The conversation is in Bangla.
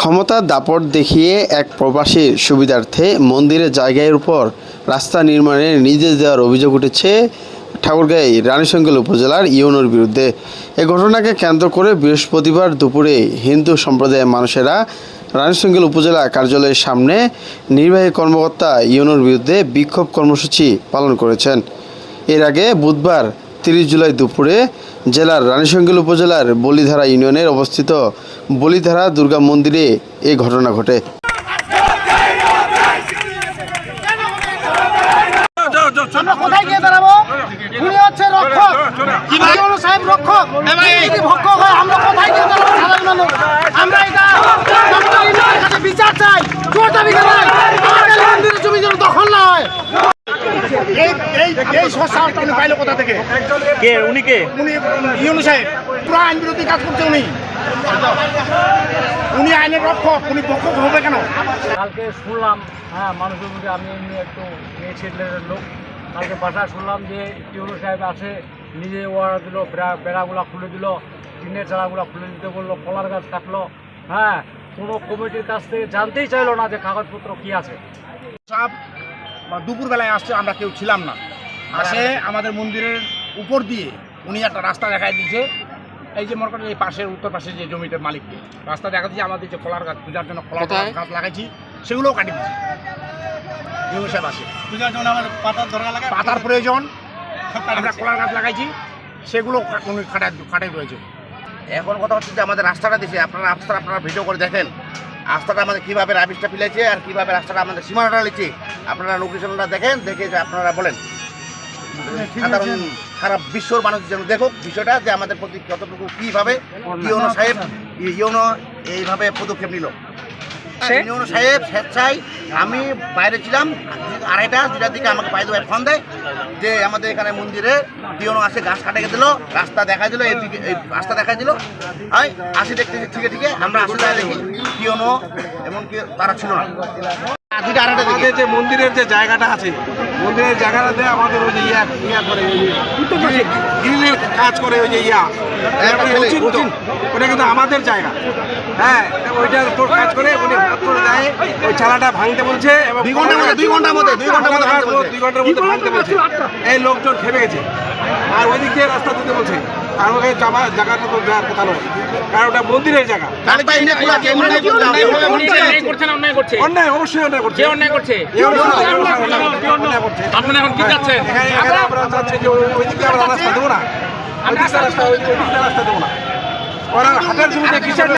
ক্ষমতার দাপট দেখিয়ে এক প্রবাসীর সুবিধার্থে মন্দিরের জায়গার উপর রাস্তা নির্মাণে নির্দেশ দেওয়ার অভিযোগ উঠেছে ঠাকুরগাঁই রানীশঙ্কল উপজেলার ইউনোর বিরুদ্ধে। এ ঘটনাকে কেন্দ্র করে বৃহস্পতিবার দুপুরে হিন্দু সম্প্রদায়ের মানুষেরা রানীশঙ্কল উপজেলা কার্যালয়ের সামনে নির্বাহী কর্মকর্তা ইউনোর বিরুদ্ধে বিক্ষোভ কর্মসূচি পালন করেছেন। এর আগে বুধবার তিরিশ জুলাই দুপুরে জেলার রানীশঙ্কল উপজেলার বলিধারা ইউনিয়নের অবস্থিত বলিধারা দুর্গা মন্দিরে এই ঘটনা ঘটে। আমরা কোথায় গিয়ে দাঁড়াবো? উনি হচ্ছে রক্ষক। সাহেব রক্ষক। আমরা কোথায় গিয়ে দাঁড়াবো সাধারণ মানুষ আমরা এটা ডক্টর ইউনুসের কাছে বিচার চাই চোর দাবি করাই আমাদের মন্দিরের জমি যেন দখল না হয় এই এই সংস্থাটা উনি পাইলো কোথা থেকে? কে উনি কে? উনি ইউনু সাহেব। পুরো আইন বিরোধী কাজ করছে উনি। উনি আইনের রক্ষক উনি ভক্ষক হবে কেন? কালকে শুনলাম হ্যাঁ মানুষের মধ্যে আমি এমনি একটু মেয়ে ছেলের লোক। কালকে বাসায় শুনলাম যে টিউরো সাহেব আসে নিজে ওয়ারা দিল বেড়া বেড়াগুলো খুলে দিল টিনের চালাগুলো খুলে দিতে বলল কলার গাছ কাটলো। হ্যাঁ কোনো কমিটির কাছ থেকে জানতেই চাইলো না যে কাগজপত্র কি আছে। সব দুপুর বেলায় আসছে আমরা কেউ ছিলাম না। আসে আমাদের মন্দিরের উপর দিয়ে উনি একটা রাস্তা দেখাই দিয়েছে। এই যে মনে করেন এই পাশের উত্তর পাশে যে জমিটার মালিককে রাস্তা দেখা দিয়েছে আমাদের যে কলার গাছ পূজার জন্য কলার গাছ লাগাইছি সেগুলোও কাটি দিয়েছি। ইউনু সাহেব আসে। পূজার জন্য আমার পাতার দরকার লাগে পাতার প্রয়োজন আমরা কলার গাছ লাগাইছি সেগুলো উনি কাটাই কাটাই রয়েছে। এখন কথা হচ্ছে যে আমাদের রাস্তাটা দিছে আপনারা রাস্তাটা আপনারা ভিডিও করে দেখেন রাস্তাটা আমাদের কীভাবে রাবিশটা ফেলেছে আর কীভাবে রাস্তাটা আমাদের সীমানাটা লিখছে আপনারা লোকেশনটা দেখেন দেখে যে আপনারা বলেন। সাধারণ সারা বিশ্বর মানুষ যেন দেখুক বিষয়টা যে আমাদের প্রতি কতটুকু কীভাবে ইউনো সাহেব ইউনো এইভাবে পদক্ষেপ নিল। ইউনো সাহেব স্বেচ্ছায় আমি বাইরে ছিলাম আড়াইটা দুটার দিকে আমাকে বাইরে বাইরে ফোন দেয় যে আমাদের এখানে মন্দিরে পিওনো আসে গাছ কাটে দিল রাস্তা দেখা দিল এদিকে এই রাস্তা দেখা দিল। আই আসি দেখতেছি ঠিক ঠিক আমরা আসলে দেখি পিওনো এমনকি তারা ছিল না। দুইটা আড়াইটা দিকে যে মন্দিরের যে জায়গাটা আছে মন্দিরের জায়গাটাতে আমাদের ওই যে ইয়া ইয়া করে গ্রিলের কাজ করে ওই যে ইয়া। ওটা কিন্তু আমাদের জায়গা। হ্যাঁ ওইটা তোর কাজ করে উনি হাত করে দেয় ওই চালাটা ভাঙতে বলছে এবং দুই ঘণ্টার মধ্যে দুই ঘণ্টার মধ্যে দুই ঘণ্টার মধ্যে দুই ঘণ্টার মধ্যে ভাঙতে বলছে। এই লোকজন খেপে গেছে। আর ওই দিক দিয়ে রাস্তা দিতে বলছে। আর ওই জামা জায়গাটা তো দেওয়ার কথা নয়। কারণ ওটা মন্দিরের জায়গা। অন্যায় অবশ্যই অন্যায় করছে। অন্যায় করছে? আপনারা এখন কি চাচ্ছেন? এখানে এখানে আমরা চাচ্ছি যে ওই দিকে আমরা রাস্তা দেবো না। ওই দিকে রাস্তা ওই দিকে রাস্তা দেবো না। ওরা হাটের জমিতে কিসের